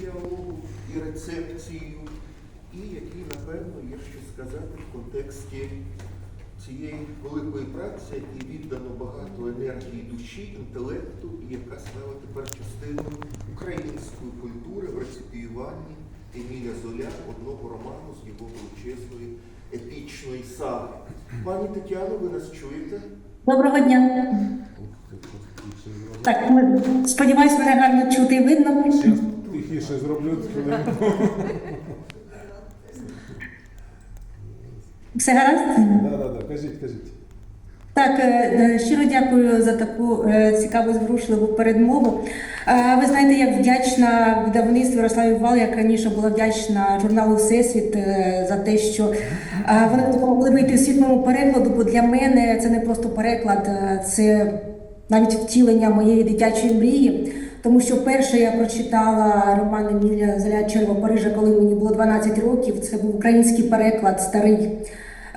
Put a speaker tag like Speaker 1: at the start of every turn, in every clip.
Speaker 1: діалогу і рецепцією, і який, напевно, є що сказати в контексті цієї великої праці, якій віддано багато енергії душі, інтелекту, і яка стала тепер частиною української культури в реципіюванні Еміля Золя, одного роману з його величезної епічної саги. Пані Тетяно, ви нас чуєте?
Speaker 2: Доброго дня. Так, ми, сподіваюсь, мене гарно чути і видно.
Speaker 3: Тихіше зроблю хвилинку.
Speaker 2: Все гаразд?
Speaker 3: Да, да, да. Кажіть, кажіть.
Speaker 2: Так, е, е, щиро дякую за таку е, цікаву зворушливу передмову. Ви знаєте, як вдячна видавництву Ярославі Вал, як раніше була вдячна журналу Всесвіт за те, що вони допомогли вийти в світлому перекладу, бо для мене це не просто переклад, це навіть втілення моєї дитячої мрії. Тому що перше я прочитала роман Еміля Золя Черва Парижа, коли мені було 12 років. Це був український переклад старий.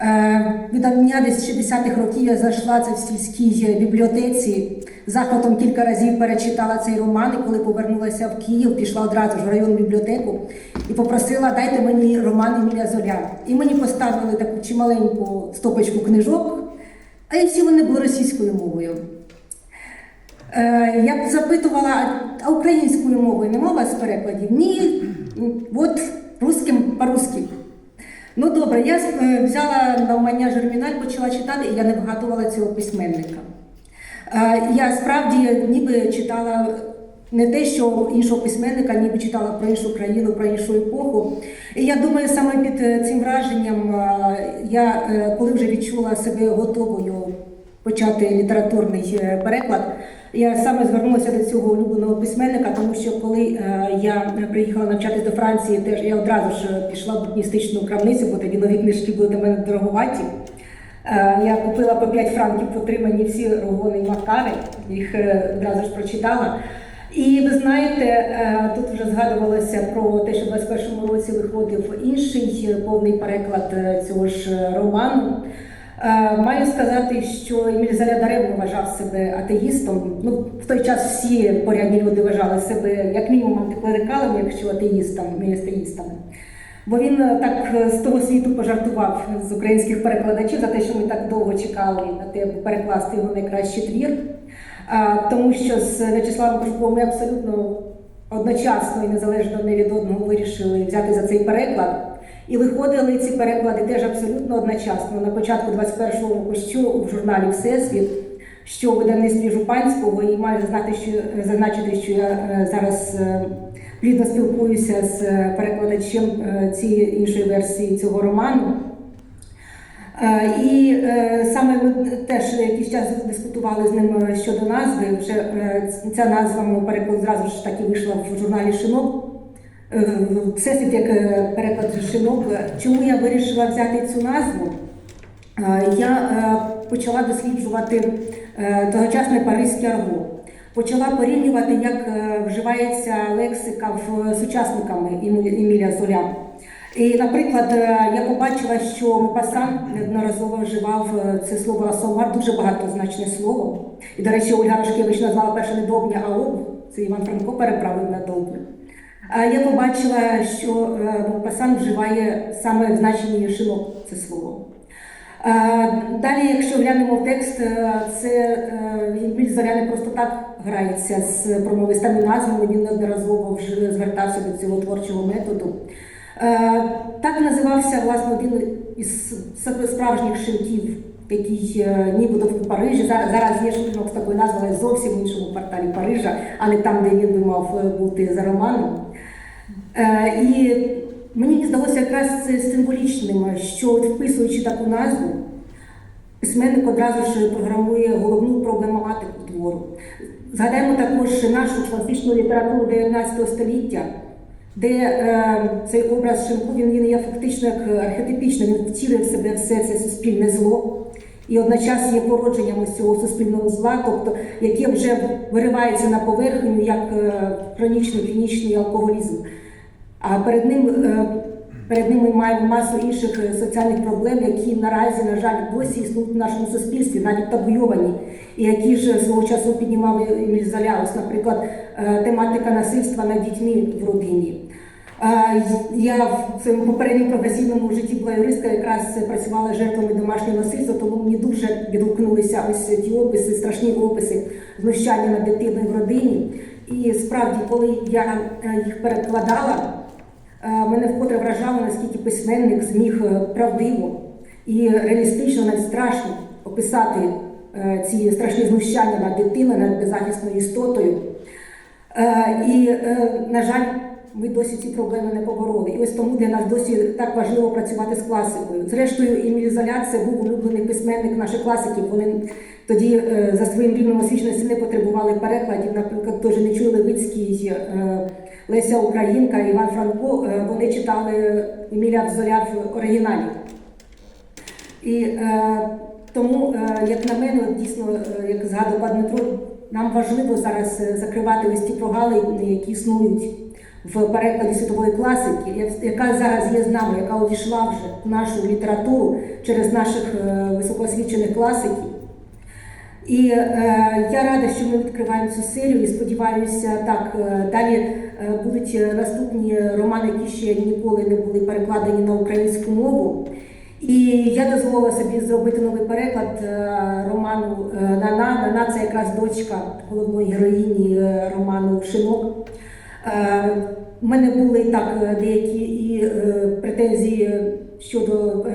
Speaker 2: Е, Видання десь 60-х років я зайшла це в сільській бібліотеці. Захватом кілька разів перечитала цей роман, і коли повернулася в Київ, пішла одразу ж в районну бібліотеку і попросила дайте мені роман Еміля Золя. І мені поставили таку чималеньку стопочку книжок, а і всі вони були російською мовою. Е, Я б запитувала, а українською мовою нема у вас перекладів? Ні, от русським по-русски. Ну добре, я е, взяла навмання жерміналь, почала читати, і я не вгадувала цього письменника. Е, Я справді ніби читала не те, що іншого письменника, ніби читала про іншу країну, про іншу епоху. І я думаю, саме під цим враженням я, коли вже відчула себе готовою почати літературний е, переклад, я саме звернулася до цього улюбленого письменника, тому що коли е, я приїхала навчатись до Франції, теж я одразу ж пішла в букіністичну крамницю, бо тоді нові книжки були до мене дороговаті. Е, Я купила по 5 франків потримані всі рогони і макари, їх е, одразу ж прочитала. І ви знаєте, е, тут вже згадувалося про те, що в 21-му році виходив інший е, повний переклад е, цього ж е, роману. Е, Маю сказати, що Еміль Золя даремно вважав себе атеїстом. Ну, в той час всі порядні люди вважали себе як мінімум антиклерикалами, якщо атеїстами, не атеїстами. Бо він е, так е, з того світу пожартував з українських перекладачів за те, що ми так довго чекали на те, аби перекласти його найкращий твір. Тому що з В'ячеславом Пашковим ми абсолютно одночасно і незалежно не від одного вирішили взяти за цей переклад. І виходили ці переклади теж абсолютно одночасно. На початку 21-го року, що в журналі Всесвіт, що в видавництві Жупанського, і маю знати, що зазначити, що я е, зараз е, плідно спілкуюся з е, перекладачем цієї іншої версії цього роману. І саме ми теж якийсь час дискутували з ним щодо назви. Вже ця назва мого перекладу зразу ж так і вийшла в журналі Шинок. Всесвіт як е, переклад Шинок. Чому я вирішила взяти цю назву? Е, Я е, почала досліджувати тогочасне паризьке арго. Почала порівнювати, як вживається лексика в сучасниками Емі- Еміля Золя. І, наприклад, я побачила, що Мопасан неодноразово вживав це слово расомар, дуже багатозначне слово. І, до речі, Ольга Рашкевич назвала перше не довбня, а об. Це Іван Франко переправив на довбня. Я побачила, що е, Мопасан вживає саме в значенні шинок це слово. Е, Далі, якщо глянемо в текст, е, це е, Еміль не просто так грається з промовистими назвами, він неодноразово вже звертався до цього творчого методу. Е, Так називався власне один із справжніх шинків, який е, нібито в Парижі. Зараз, зараз є шинок з такою назвою, зовсім в іншому кварталі Парижа, а не там, де він би мав е, бути за романом. Е, І мені здалося якраз це символічним, що вписуючи таку назву, письменник одразу ж програмує головну проблематику твору. Згадаємо також нашу класичну літературу 19 століття, де е, цей образ Шимку він, він є фактично як архетипічним, він втілює в себе все це суспільне зло. І одночас є породженням ось цього суспільного зла, тобто яке вже виривається на поверхню як е, хронічний клінічний алкоголізм. А перед ним е, перед ними маємо масу інших е, соціальних проблем, які наразі, на жаль, досі існують в нашому суспільстві, навіть табуйовані, і які ж свого часу піднімав Еміль Золя. Ось, наприклад, е, тематика насильства над дітьми в родині. Я в своєму попередньому професійному житті була юристка, якраз працювала жертвами домашнього насильства, тому мені дуже відгукнулися ось ті описи, страшні описи знущання над дитиною в родині. І справді, коли я їх перекладала, мене вкотре вражало, наскільки письменник зміг е, правдиво і реалістично, навіть страшно описати е, ці страшні знущання над дитиною, над беззахисною істотою. Е, І, е, на жаль, ми досі ці проблеми не побороли. І ось тому для нас досі так важливо працювати з класикою. Зрештою, Еміль Золя це був улюблений письменник наших класиків. Вони тоді е, за своїм рівнем освіченості не потребували перекладів. Наприклад, той же Нечуй Левицький, е, Леся Українка, Іван Франко. е, Вони читали Еміля Зоря в оригіналі. І е, тому, е, як на мене, дійсно, е, як згадував пан Дмитро, нам важливо зараз е, закривати ось ті прогалини, які існують в перекладі світової класики, яка зараз є з нами, яка увійшла вже в нашу літературу через наших е, високоосвічених класиків. І е, я рада, що ми відкриваємо цю серію і сподіваюся, так е, далі будуть е, наступні романи, які ще ніколи не були перекладені на українську мову. І я дозволила собі зробити новий переклад е, роману е, Нана. Нана це якраз дочка головної героїні е, роману Шинок. Е, У мене були так е, деякі і е, претензії щодо е,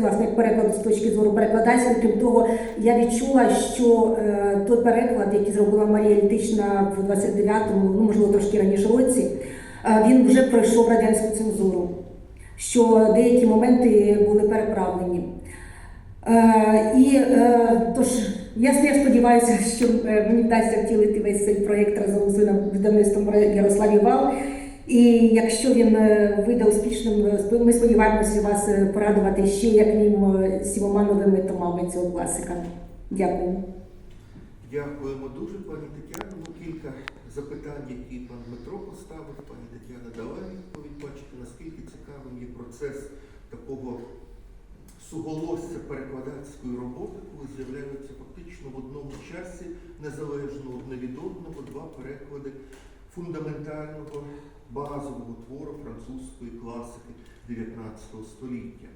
Speaker 2: власне перекладу з точки зору перекладацької. Крім того, я відчула, що е, той переклад, який зробила Марія Літична в 29-му, ну можливо трошки раніше році, е, він вже пройшов радянську цензуру, що деякі моменти були переправлені. Е, І тож я, сподіваюся, що мені вдасться втілити весь цей проєкт разом з видавництвом Ярославі Вал. І якщо він е, вийде успішним, е, ми сподіваємося вас е, порадувати ще як мінімум сімома новими томами цього класика. Дякую.
Speaker 1: Дякуємо дуже, пані Тетяно. Ну, кілька запитань, які пан Дмитро поставив, пані Тетяна дала відповідь. Бачите, наскільки цікавим є процес такого суголосся перекладацької роботи, коли з'являються фактично в одному часі, незалежно одне від одного, два переклади фундаментального базового твору французької класики 19 століття.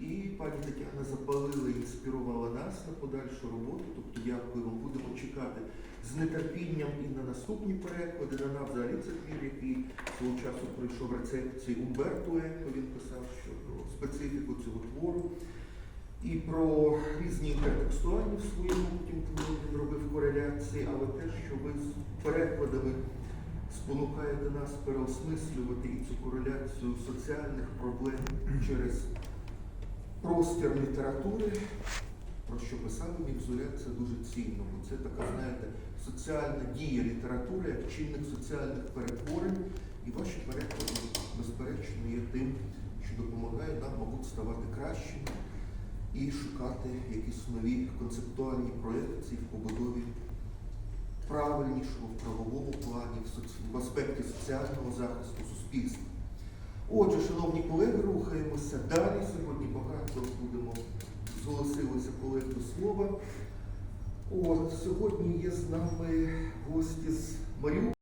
Speaker 1: І пані Тетяна запалила і інспірувала нас на подальшу роботу. Тобто, дякую вам, будемо чекати з нетерпінням і на наступні переклади. На нас взагалі це твір, який свого часу пройшов рецепції Умберто Еко. Він писав що про специфіку цього твору. І про різні інтертекстуальні в своєму творі він робив кореляції, але те, що ви з перекладами спонукаєте нас переосмислювати і цю кореляцію соціальних проблем через простір літератури, про що писав Мікзуля, це дуже цінно. Бо це така, знаєте, соціальна дія літератури як чинник соціальних перетворень. І ваші переклади, безперечно, є тим, що допомагає нам, мабуть, ставати кращими і шукати якісь нові концептуальні проекції в побудові правильнішого в правовому плані, в, аспекті соціального захисту суспільства. Отже, шановні колеги, рухаємося далі. Сьогодні багато будемо зголосилися колег до слова. От, сьогодні є з нами гості з Маріуполя.